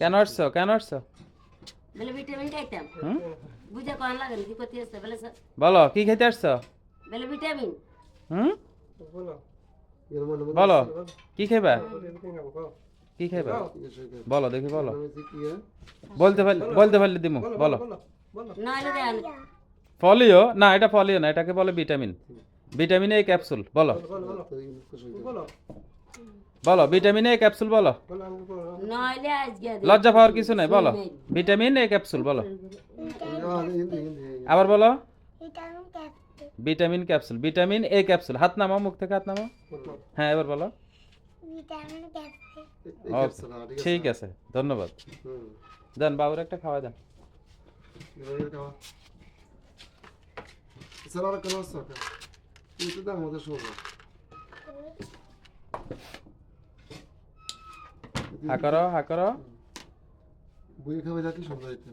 কেন আসছো? কেন আসছো? ভিটামিন হুম? বুঝা কোন লাগে কি করতে আসছে বলে কি খেতে আসছো? ভিটামিন হুম? বলো। কি খাইবা? কি খাইবা? বলো। দেখি বলো। বলতে পারলে বলতে পারলে দিমু বলো ফলিও? না এটা ফলিও না এটাকে বলে ভিটামিন ভিটামিন এ ক্যাপসুল বলো। বলো ভিটামিন এ ক্যাপসুল বলো। লজ্জা পাওয়ার কিছু নাই বলো। ভিটামিন এ ক্যাপসুল বলো। আবার বলো। Vitamin capsule vitamin A capsule হাত নামাও মুখ থেকে হাত নামাও। হ্যাঁ এবার বলো। ঠিক আছে। ধন্যবাদ। দেন বাবুর একটা খাওয়া দেন। Sarara হা করো হা করো খাবে যাকে সুন্দর হইতে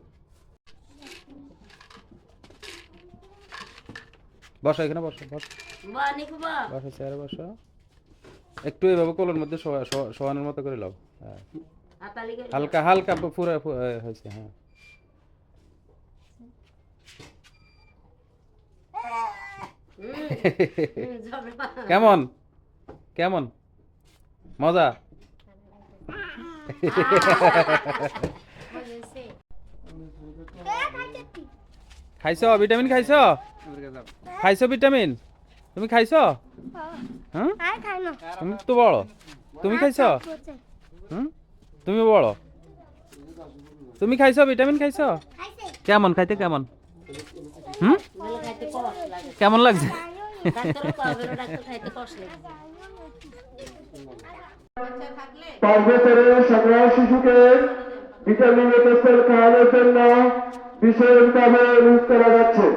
বসো এখানে বসো বসো। বসো চেয়ারে বসো। একটু এভাবে কোলের মধ্যে শোয়া- শোয়া- শোয়ানোর মতো করে লাও। হ্যাঁ। হালকা হালকা পুরো হয়েছে হ্যাঁ। কেমন? কেমন? মজা? খাইছ ভিটামিন খাইছ? খাইছ ভিটামিন? তুমি খাইছ? হ্যাঁ? তুমি তো বড়। তুমি খাইছ? হুম? তুমি বড়। তুমি খাইছ? ভিটামিন খাইছ? কেমন? খাইতে কেমন? হুম? বলে কেমন লাগছে? পাঁচ বছরের সকল শিশুকে ভিটামিন খাওয়ানোর জন্য বিশেষভাবে অনুরোধ করা যাচ্ছে